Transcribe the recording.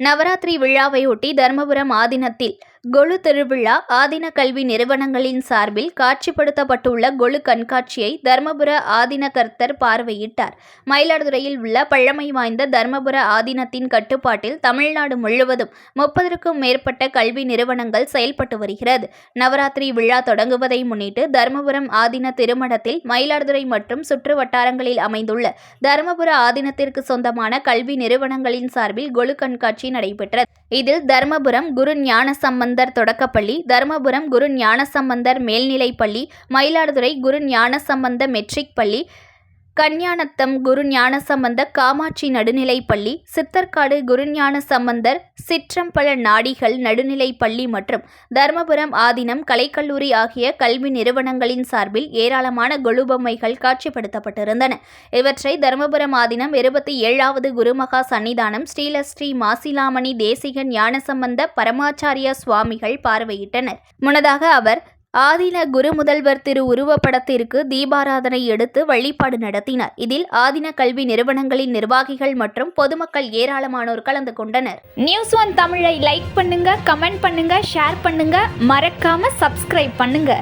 நவராத்திரி விழாவையொட்டி தர்மபுரம் ஆதீனத்தில் கொலு திருவிழா ஆதீன கல்வி நிறுவனங்களின் சார்பில் காட்சிப்படுத்தப்பட்டுள்ள கொலு கண்காட்சியை தர்மபுர ஆதீன கர்த்தர் பார்வையிட்டார். மயிலாடுதுறையில் உள்ள பழமை வாய்ந்த தர்மபுர ஆதீனத்தின் கட்டுப்பாட்டில் தமிழ்நாடு முழுவதும் முப்பதற்கும் மேற்பட்ட கல்வி நிறுவனங்கள் செயல்பட்டு வருகிறது. நவராத்திரி விழா தொடங்குவதை முன்னிட்டு தர்மபுரம் ஆதீன திருமணத்தில் மயிலாடுதுறை மற்றும் சுற்று வட்டாரங்களில் அமைந்துள்ள தர்மபுர ஆதீனத்திற்கு சொந்தமான கல்வி நிறுவனங்களின் சார்பில் கொலு கண்காட்சி நடைபெற்றது. இதில் தர்மபுரம் குரு ஞானசம்பந்தர் தொடக்கப்பள்ளி தர்மபுரம் குரு ஞானசம்பந்தர் மேல்நிலைப்பள்ளி மயிலாடுதுறை குரு ஞானசம்பந்த மெட்ரிக் பள்ளி கன்யானத்தம் குரு ஞானசம்பந்த காமாட்சி நடுநிலைப்பள்ளி சித்தர்காடு குருஞான சம்பந்தர் சிற்றம்பல நாடிகள் நடுநிலைப்பள்ளி மற்றும் தர்மபுரம் ஆதீனம் கலைக்கல்லூரி ஆகிய கல்வி நிறுவனங்களின் சார்பில் ஏராளமான கொலுபொம்மைகள் காட்சிப்படுத்தப்பட்டிருந்தன. இவற்றை தர்மபுரம் ஆதீனம் இருபத்தி ஏழாவது குருமகா சன்னிதானம் ஸ்ரீலஸ்ரீ மாசிலாமணி தேசிக ஞானசம்பந்த பரமாச்சாரிய சுவாமிகள் பார்வையிட்டனர். முன்னதாக அவர் ஆதீன குரு முதல்வர் திரு உருவப்படத்திற்கு தீபாராதனை எடுத்து வழிபாடு நடத்தினர். இதில் ஆதீன கல்வி நிறுவனங்களின் நிர்வாகிகள் மற்றும் பொதுமக்கள் ஏராளமானோர் கலந்து கொண்டனர். நியூஸ் ஒன் தமிழை லைக் பண்ணுங்க கமெண்ட் பண்ணுங்க ஷேர் பண்ணுங்க. மறக்காம சப்ஸ்கிரைப் பண்ணுங்க.